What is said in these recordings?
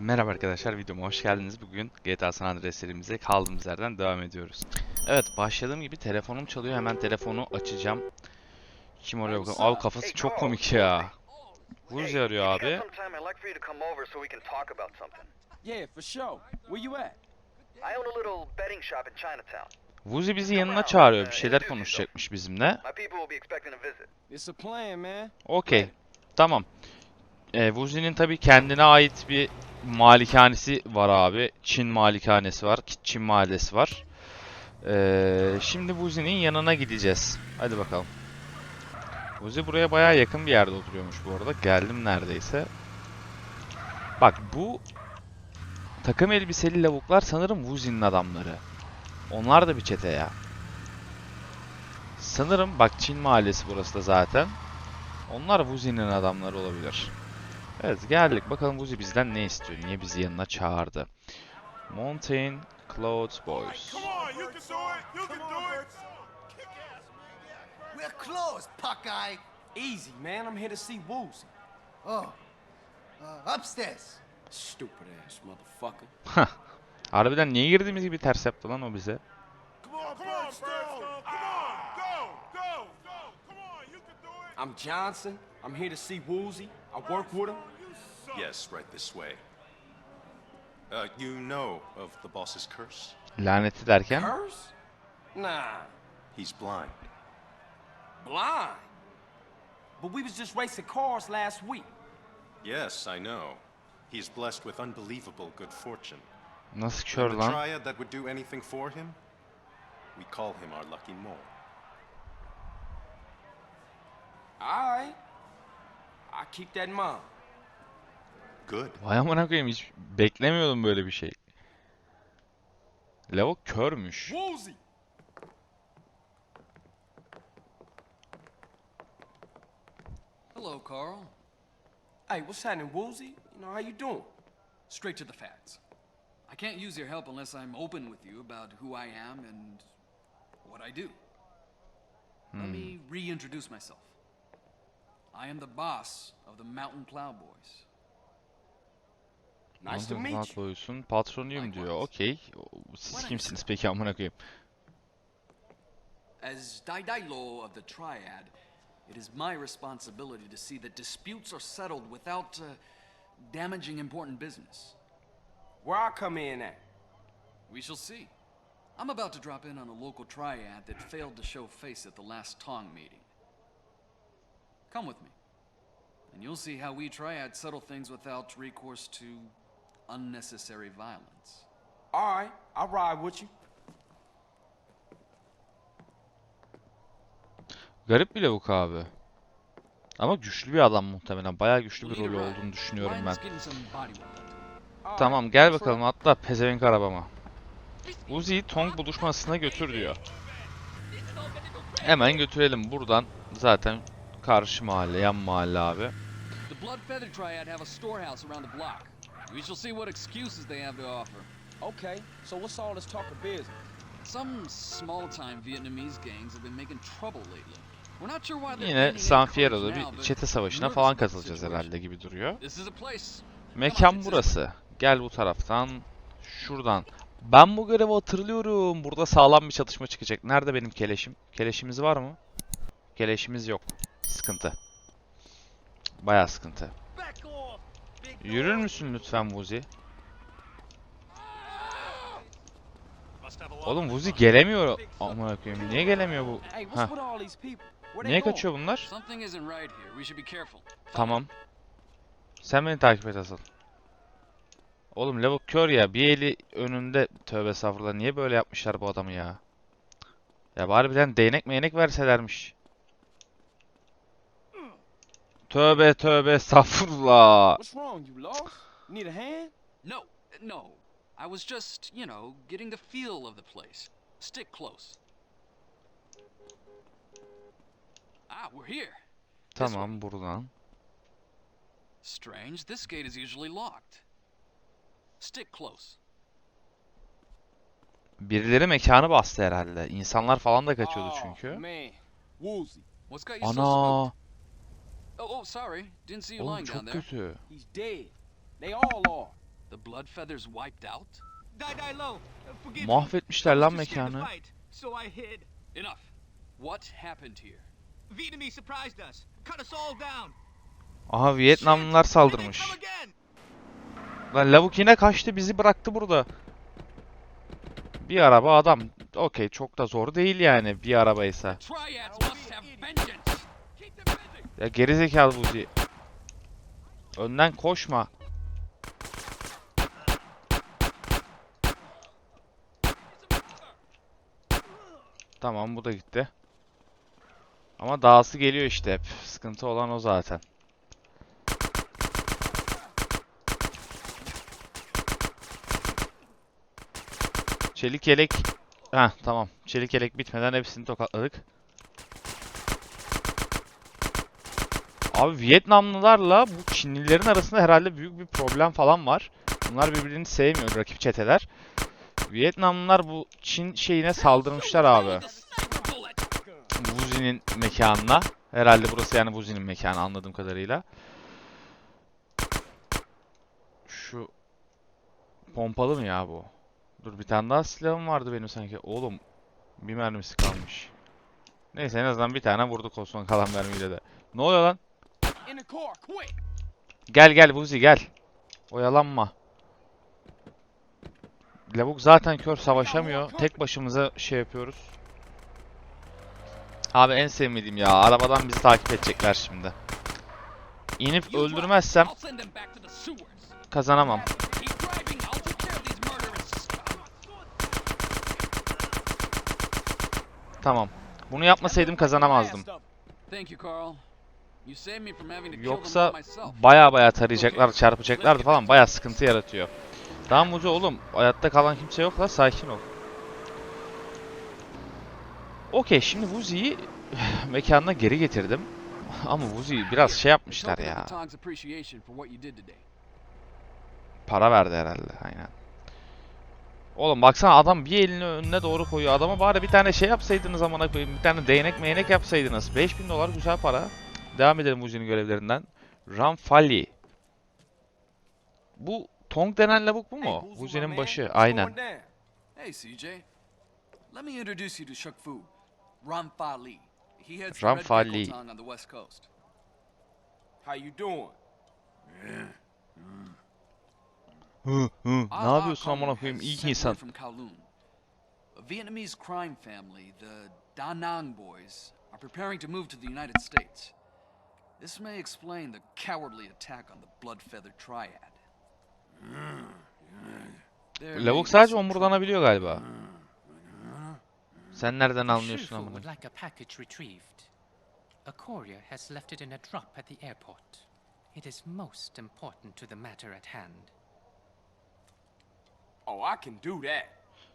Merhaba arkadaşlar videoma hoş geldiniz. Bugün GTA San Andreas serimize kaldığımız yerden devam ediyoruz. Evet başladığım gibi telefonum çalıyor. Hemen telefonu açacağım. Kim arıyor bakalım. Abi kafası çok komik ya. Vuz arıyor abi. some time, I'd like for you to come over so we can talk about something. Yeah, for sure. Where you at? I own a little betting shop in Chinatown. Vuzi bizi yanına çağırıyor. Bir şeyler konuşacakmış bizimle. Okey. Tamam. Ee, Vuzi'nin tabii kendine ait bir malikanesi var abi. Çin malikanesi var. Çin mahallesi var. Ee, şimdi Vuzi'nin yanına gideceğiz. Hadi bakalım. Vuzi buraya bayağı yakın bir yerde oturuyormuş bu arada. Geldim neredeyse. Bak bu takım elbiseli lavuklar sanırım Vuzi'nin adamları. Onlar da bir çete ya. Sanırım bak Çin mahallesi burası da zaten. Onlar Vuzi'nin adamları olabilir. Evet geldik. Bakalım Vuzi bizden ne istiyor? Niye bizi yanına çağırdı? Mountain Cloud Boys. We're closed, Puckeye. Easy, man. I'm here to see Woozy. Oh, uh, upstairs. Stupid ass motherfucker. Harbiden niye girdiğimiz gibi ters yaptı lan o bize? Come on, come on, Birdstone. Come on, go, go, go. Come on, you can do it. I'm Johnson. I'm here to see Woolsey. I work with him. Yes, right this way. Uh, you know of the boss's curse? Laneti derken. Curse? Nah, He's blind. blind. But we was just racing cars last week. Yes, I know. He's blessed with unbelievable good fortune. Nasıl kör the triad that would do anything for him, we call him our lucky mole. All right. I keep that in mind. Good. Vay amına koyayım hiç beklemiyordum böyle bir şey. Lavuk körmüş. Woozy. Hello, Carl. Hey, what's happening, Woozy? You know how you doing? Straight to the facts. I can't use your help unless I'm open with you about who I am and what I do. Let me hmm. reintroduce myself. I am the boss of the Mountain Plowboys. Boys. Nice to Mountain meet you. Boys'un patronuyum diyor. Likewise. Okey. Siz kimsiniz peki amına koyayım? As Daidailo of the Triad, it is my responsibility to see that disputes are settled without uh, damaging important business. Where I come in at? We shall see. I'm about to drop in on a local triad that failed to show face at the last Tong meeting. Come with me, and you'll see how we triad settle things without recourse to unnecessary violence. All right, I'll ride with you. Garip bir lavuk abi. Ama güçlü bir adam muhtemelen. Bayağı güçlü bir rolü olduğunu düşünüyorum ben. Tamam gel bakalım atla pezevenk arabama. Uzi'yi Tong buluşmasına götür diyor. Hemen götürelim buradan. Zaten karşı mahalle, yan mahalle abi. The Blood Feather Triad have a storehouse around the block. We shall see what excuses they have to offer. Okay, so what's all this talk of business? Some small-time Vietnamese gangs have been making trouble lately. We're not sure why they're Yine San Fierro'da bir çete savaşına falan katılacağız herhalde gibi duruyor. This is a place. Mekan burası. Gel bu taraftan. Şuradan. Ben bu görevi hatırlıyorum. Burada sağlam bir çatışma çıkacak. Nerede benim keleşim? Keleşimiz var mı? Keleşimiz yok. Sıkıntı. Bayağı sıkıntı. Yürür müsün lütfen Vuzi? Oğlum Vuzi gelemiyor. Aman koyayım. Niye gelemiyor bu? They Niye kaçıyor bunlar? Tamam. Sen beni takip et asıl. Oğlum lavuk kör ya. Bir eli önünde. Tövbe estağfurullah. Niye böyle yapmışlar bu adamı ya? Ya bari bir tane değnek meynek verselermiş. Tövbe tövbe estağfurullah. What's wrong? You lost? Need a hand? No, no. I was just, you know, getting the feel of the place. Stick close. Ah, we're here. Tamam buradan. Strange. This gate is usually locked. Stick close. Birileri mekanı bastı herhalde. İnsanlar falan da kaçıyordu Oh, çünkü. man. Woozy. What's got you so Ana. Oh, oh, sorry. Didn't see you Oğlum lying down çok there. kötü. He's dead. They all are. The Bloodfeathers wiped out? Die, die low. Forgive me. Mahvetmişler lan too scared to mekanı. fight, So I hid. Enough. What happened here? Vietnamese surprised us. Cut us all down. Aha Vietnamlılar Shit! Here they saldırmış. come again. Lan lavuk yine kaçtı bizi bıraktı burada. Bir araba adam. Okey çok da zor değil yani bir arabaysa. Triads Ya gerizekalı Buzi. Önden koşma. Tamam bu da gitti. Ama dağısı geliyor işte hep. Sıkıntı olan o zaten. Çelik yelek. Heh tamam. Çelik yelek bitmeden hepsini tokatladık. Abi Vietnamlılarla bu Çinlilerin arasında herhalde büyük bir problem falan var. Bunlar birbirini sevmiyor rakip çeteler. Vietnamlılar bu Çin şeyine saldırmışlar abi. Wuzi'nin mekanına. Herhalde burası yani Wuzi'nin mekanı anladığım kadarıyla. Şu pompalı mı ya bu? Dur bir tane daha silahım vardı benim sanki. Oğlum bir mermisi kalmış. Neyse en azından bir tane vurduk o son kalan mermiyle de. Ne oluyor lan? Gel gel Buzi gel. Oyalanma. Lavuk zaten kör savaşamıyor. Tek başımıza şey yapıyoruz. Abi en sevmediğim ya. Arabadan bizi takip edecekler şimdi. İnip öldürmezsem kazanamam. Tamam. Bunu yapmasaydım kazanamazdım. Thank you, Carl. Yoksa baya baya tarayacaklar, çarpacaklardı falan. Baya sıkıntı yaratıyor. Tamam Muzi oğlum. Hayatta kalan kimse yok la. Sakin ol. Okey şimdi Wuzi'yi mekanına geri getirdim. Ama Wuzi'yi biraz şey yapmışlar ya. Para verdi herhalde aynen. Oğlum baksana adam bir elini önüne doğru koyuyor. Adama bari bir tane şey yapsaydınız amına koyayım. Bir tane değnek meynek yapsaydınız. 5000 dolar güzel para. Devam edelim Wuzi'nin görevlerinden. Ramfali. Bu Tong denen lavuk bu Hey, mu? Man, başı. Aynen. Hey, CJ. Let me introduce you to Shuk Fu, Ram Fa Li. He heads Ram the Red Fa Pickle Li. Tong on the west coast. How you doing? Hı hı. Ne yapıyorsun amına koyayım? İyi word insan. A Vietnamese crime family, the Da Nang boys, are preparing to move to the United States. This may explain the cowardly attack on the Bloodfeather Triad. Lavuk sadece omurdanabiliyor galiba. Sen nereden anlıyorsun amına? would like a package retrieved. A courier has left it in a drop at the airport. It is most important to the matter at hand. Oh, I can do that.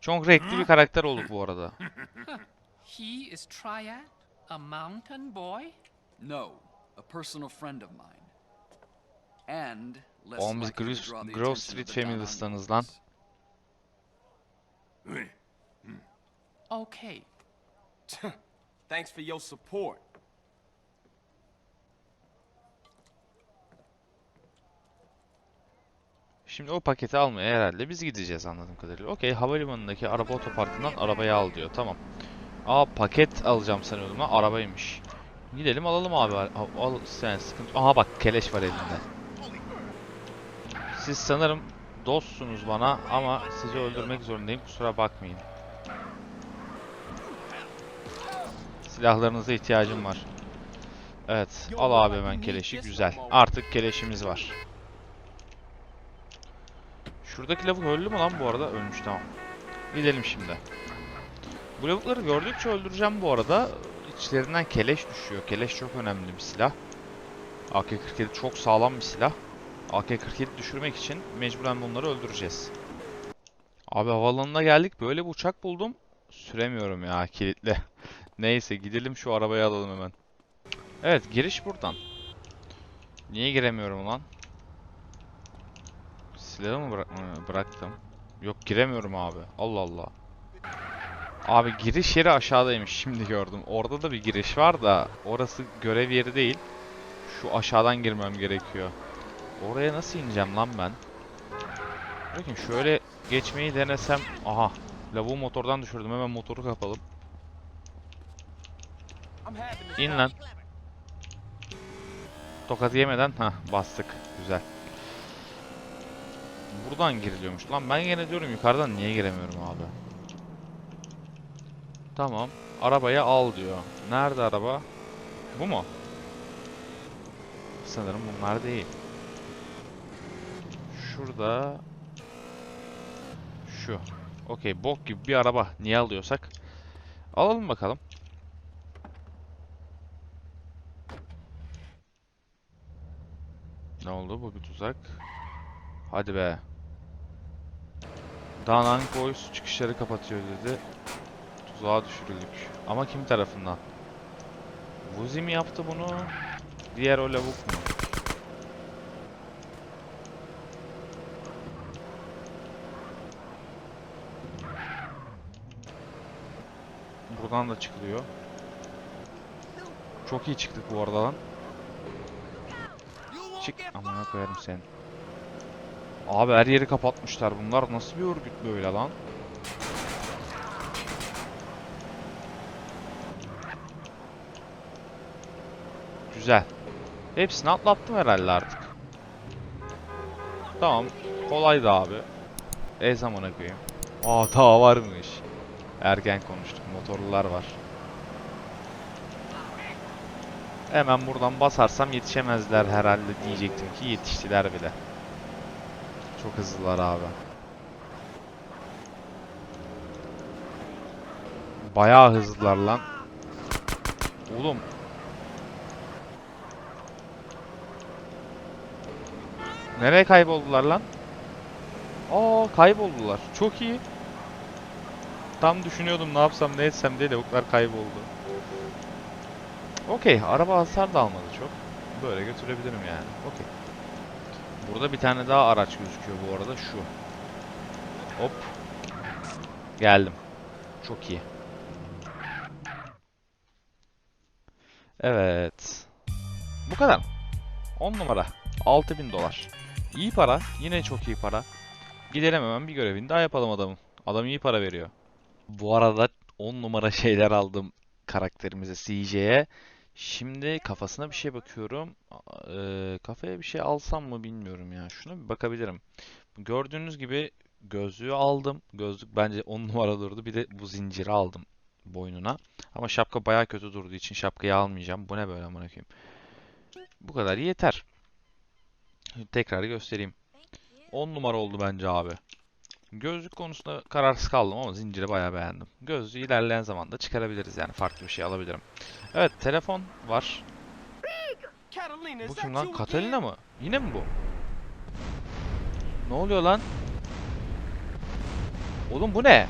Çok renkli bir karakter olduk bu arada. He is Triad? A mountain boy? No, a personal friend of mine. And less Oğlum biz Grove, Street Family'stanız lan. boys. Okay. Thanks for your support. Şimdi o paketi almaya herhalde biz gideceğiz anladığım kadarıyla. Okey havalimanındaki araba otoparkından arabayı al diyor. Tamam. Aa paket alacağım sanıyordum ha arabaymış. Gidelim alalım abi. Al, sen sıkıntı. Aha bak keleş var elinde. Siz sanırım dostsunuz bana ama sizi öldürmek zorundayım. Kusura bakmayın. Silahlarınıza ihtiyacım var. Evet. Al abi hemen keleşi. Güzel. Artık keleşimiz var. Şuradaki lavuk öldü mü lan bu arada? Ölmüş tamam. Gidelim şimdi. Bu lavukları gördükçe öldüreceğim bu arada. İçlerinden keleş düşüyor. Keleş çok önemli bir silah. AK-47 çok sağlam bir silah. AK-47 düşürmek için mecburen bunları öldüreceğiz. Abi havaalanına geldik. Böyle bir uçak buldum. Süremiyorum ya kilitli. Neyse gidelim şu arabayı alalım hemen. Evet giriş buradan. Niye giremiyorum lan? Silahı mı bırak Hı, bıraktım? Yok giremiyorum abi. Allah Allah. Abi giriş yeri aşağıdaymış. Şimdi gördüm. Orada da bir giriş var da orası görev yeri değil. Şu aşağıdan girmem gerekiyor. Oraya nasıl ineceğim lan ben? Bakın şöyle geçmeyi denesem. Aha. Lavuğu motordan düşürdüm. Hemen motoru kapalım. İn lan. Tokat yemeden ha bastık. Güzel. Buradan giriliyormuş. Lan ben gene diyorum yukarıdan niye giremiyorum abi? Tamam. Arabayı al diyor. Nerede araba? Bu mu? Sanırım bunlar değil. Şurada. Şu. Okey bok gibi bir araba. Niye alıyorsak? Alalım bakalım. Ne oldu? Bu bir tuzak. Hadi be. Danang Boys çıkışları kapatıyor dedi. Tuzağa düşürüldük. Ama kim tarafından? Vuzi mi yaptı bunu? Diğer o lavuk mu? Buradan da çıkılıyor. Çok iyi çıktık bu arada lan. Çık amına koyarım seni. Abi her yeri kapatmışlar bunlar. Nasıl bir örgüt böyle lan? Güzel. Hepsini atlattım herhalde artık. Tamam. Kolaydı abi. E zamana koyayım. Aa daha varmış. Erken konuştuk. Motorlular var. Hemen buradan basarsam yetişemezler herhalde diyecektim ki yetiştiler bile. Çok hızlılar abi. Bayağı hızlılar lan. Oğlum. Nereye kayboldular lan? Aa kayboldular. Çok iyi. Tam düşünüyordum ne yapsam ne etsem diye lavuklar kayboldu. Okey. Araba hasar da almadı çok. Böyle götürebilirim yani. Okey. Burada bir tane daha araç gözüküyor bu arada. Şu. Hop. Geldim. Çok iyi. Evet. Bu kadar. 10 numara. 6000 dolar. İyi para. Yine çok iyi para. Gidelim hemen bir görevini daha yapalım adamın. Adam iyi para veriyor. Bu arada 10 numara şeyler aldım karakterimize CJ'ye. Şimdi kafasına bir şey bakıyorum. Eee, kafaya bir şey alsam mı bilmiyorum ya. Şuna bir bakabilirim. Gördüğünüz gibi gözlüğü aldım. Gözlük bence 10 numara durdu. Bir de bu zinciri aldım boynuna. Ama şapka baya kötü durduğu için şapkayı almayacağım. Bu ne böyle amına. Bu kadar yeter. Tekrar göstereyim. 10 numara oldu bence abi. Gözlük konusunda kararsız kaldım ama zinciri bayağı beğendim. Gözlüğü ilerleyen zamanda çıkarabiliriz yani farklı bir şey alabilirim. Evet telefon var. Bu kim lan? Catalina mı? Yine mi bu? Ne oluyor lan? Oğlum bu ne?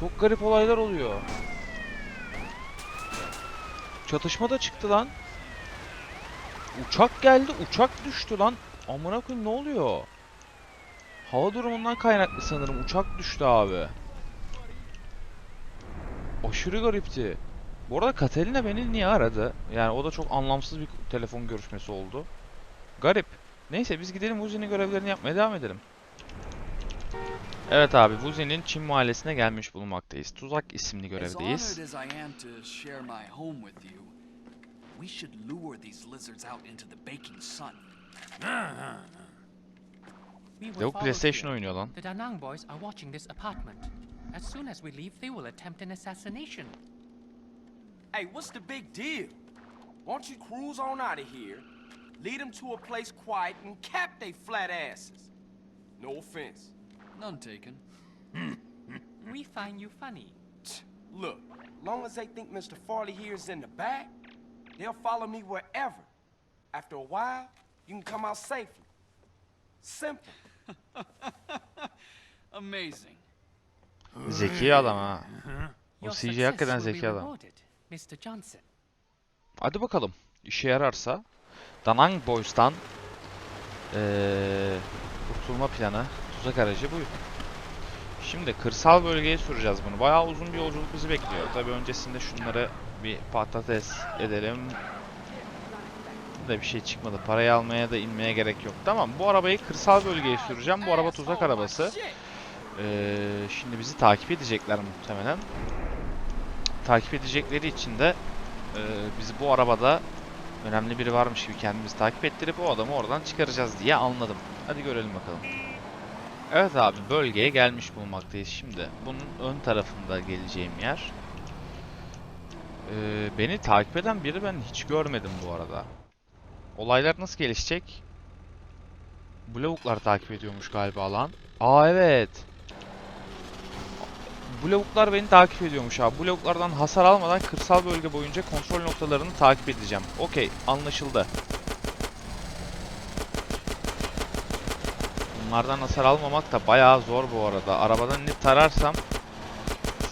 Çok garip olaylar oluyor. Çatışma da çıktı lan. Uçak geldi, uçak düştü lan. Amına koyayım ne oluyor? Hava durumundan kaynaklı sanırım. Uçak düştü abi. Aşırı garipti. Bu arada Catalina beni niye aradı? Yani o da çok anlamsız bir telefon görüşmesi oldu. Garip. Neyse biz gidelim Vuzi'nin görevlerini yapmaya devam edelim. Evet abi Vuzi'nin Çin mahallesine gelmiş bulunmaktayız. Tuzak isimli görevdeyiz. We should lure these lizards out into the baking sun. We will Lavuk follow PlayStation here. oynuyor lan. The Danang boys are watching this apartment. As soon as we leave, they will attempt an assassination. Hey, what's the big deal? Why don't you cruise on out of here, lead them to a place quiet, and cap they flat asses? No offense. None taken. We find you funny. Look, long as they think Mr. Farley here is in the back, they'll follow me wherever. After a while, you can come out safely. Simple. Amazing. Zeki adam ha. O Your CJ hakikaten zeki adam. rewarded, Mr. Johnson. Hadi bakalım. İşe yararsa Danang Boys'tan eee kurtulma planı, tuzak aracı buyur. Şimdi kırsal bölgeye süreceğiz bunu. Bayağı uzun bir yolculuk bizi bekliyor. Tabii öncesinde şunları bir patates edelim. de bir şey çıkmadı. Parayı almaya da inmeye gerek yok. Tamam bu arabayı kırsal bölgeye süreceğim. Bu araba tuzak arabası. Ee, şimdi bizi takip edecekler muhtemelen. Takip edecekleri için de e, bizi bu arabada önemli biri varmış gibi kendimizi takip ettirip o adamı oradan çıkaracağız diye anladım. Hadi görelim bakalım. Evet abi bölgeye gelmiş bulunmaktayız şimdi. Bunun ön tarafında geleceğim yer. Ee, beni takip eden biri ben hiç görmedim bu arada. Olaylar nasıl gelişecek? Bu lavuklar takip ediyormuş galiba lan. Aa evet. Bu lavuklar beni takip ediyormuş abi. Bu lavuklardan hasar almadan kırsal bölge boyunca kontrol noktalarını takip edeceğim. Okey anlaşıldı. Bunlardan hasar almamak da bayağı zor bu arada. Arabadan ne tararsam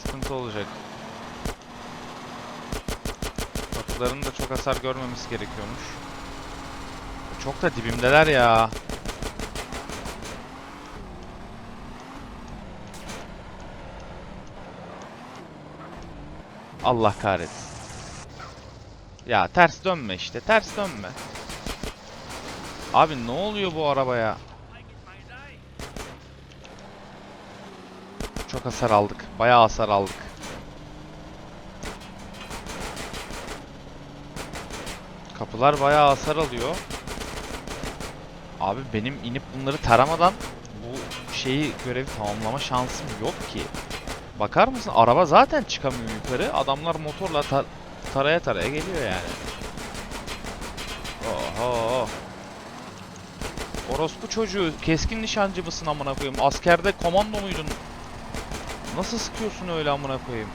sıkıntı olacak. Kapıların da çok hasar görmemesi gerekiyormuş. Çok da dibimdeler ya. Allah kahretsin. Ya ters dönme işte. Ters dönme. Abi ne oluyor bu arabaya? Çok hasar aldık. Bayağı hasar aldık. Kapılar bayağı hasar alıyor. Abi benim inip bunları taramadan bu şeyi görevi tamamlama şansım yok ki. Bakar mısın? Araba zaten çıkamıyor yukarı. Adamlar motorla tar- taraya taraya geliyor yani. Oho. Orospu çocuğu keskin nişancı mısın amına koyayım? Askerde komando muydun? Nasıl sıkıyorsun öyle amına koyayım?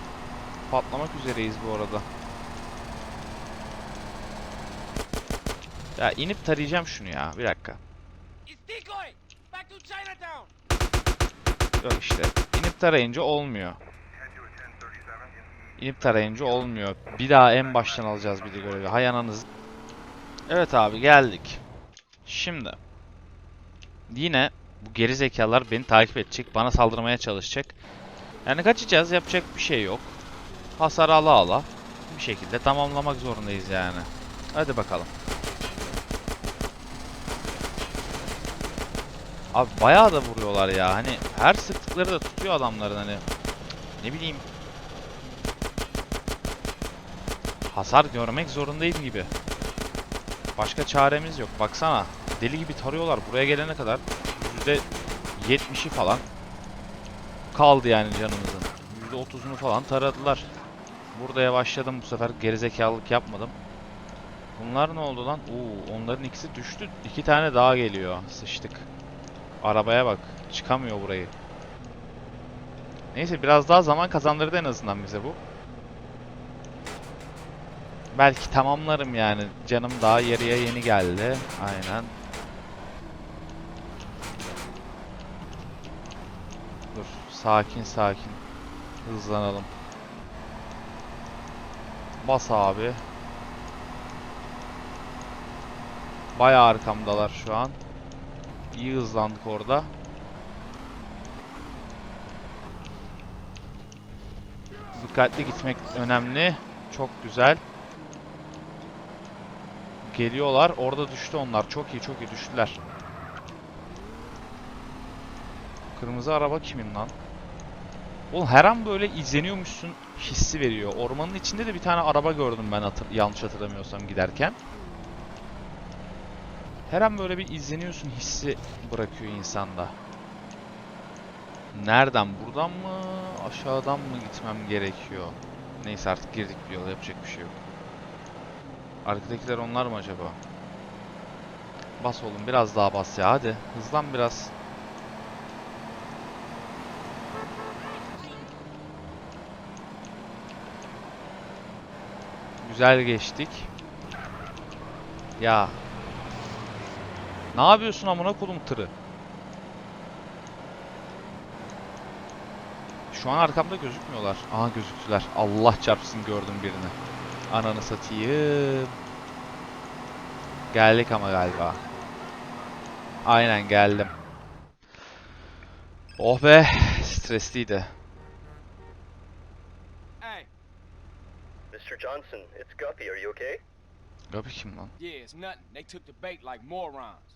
Patlamak üzereyiz bu arada. Ya inip tarayacağım şunu ya. Bir dakika. Yok işte. İnip tarayınca olmuyor. İnip tarayınca olmuyor. Bir daha en baştan alacağız bir de görevi. Hay ananız. Evet abi geldik. Şimdi. Yine bu geri zekalar beni takip edecek. Bana saldırmaya çalışacak. Yani kaçacağız. Yapacak bir şey yok. Hasar ala ala. Bir şekilde tamamlamak zorundayız yani. Hadi bakalım. Abi bayağı da vuruyorlar ya. Hani her sıktıkları da tutuyor adamların hani. Ne bileyim. Hasar görmek zorundayım gibi. Başka çaremiz yok. Baksana. Deli gibi tarıyorlar. Buraya gelene kadar %70'i falan kaldı yani canımızın. %30'unu falan taradılar. Burada yavaşladım bu sefer. Gerizekalılık yapmadım. Bunlar ne oldu lan? Oo, onların ikisi düştü. İki tane daha geliyor. Sıçtık. Arabaya bak. Çıkamıyor burayı. Neyse biraz daha zaman kazandırdı en azından bize bu. Belki tamamlarım yani. Canım daha yarıya yeni geldi. Aynen. Dur. Sakin sakin. Hızlanalım. Bas abi. Bayağı arkamdalar şu an. İyi hızlandık orada. Dikkatli gitmek önemli. Çok güzel. Geliyorlar. Orada düştü onlar. Çok iyi çok iyi düştüler. Kırmızı araba kimin lan? Oğlum her an böyle izleniyormuşsun hissi veriyor. Ormanın içinde de bir tane araba gördüm ben hatır yanlış hatırlamıyorsam giderken. Her an böyle bir izleniyorsun hissi bırakıyor insanda. Nereden? Buradan mı? Aşağıdan mı gitmem gerekiyor? Neyse artık girdik bir yola yapacak bir şey yok. Arkadakiler onlar mı acaba? Bas oğlum biraz daha bas ya hadi. Hızlan biraz. Güzel geçtik. Ya. Ne yapıyorsun amına kodum tırı? Şu an arkamda gözükmüyorlar. Aha gözüktüler. Allah çarpsın gördüm birini. Ananı satayım. Geldik ama galiba. Aynen geldim. Oh be. Stresliydi. Hey, Mr. Johnson, it's Guppy. Are you okay? Gabi kim lan? Yeah, it's nothing. They took the bait like morons.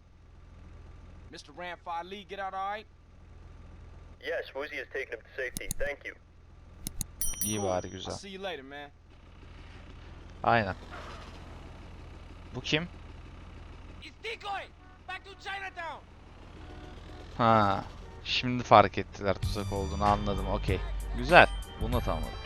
Mr. Ramfire Lee get out all right? Yes, Woozy has taken him to safety. Thank you. İyi bari I'll güzel. see you later, man. Aynen. Bu kim? It's decoy! Back to Chinatown! Ha. Şimdi fark ettiler tuzak olduğunu anladım. Okey. Güzel. Bunu da tamamladım.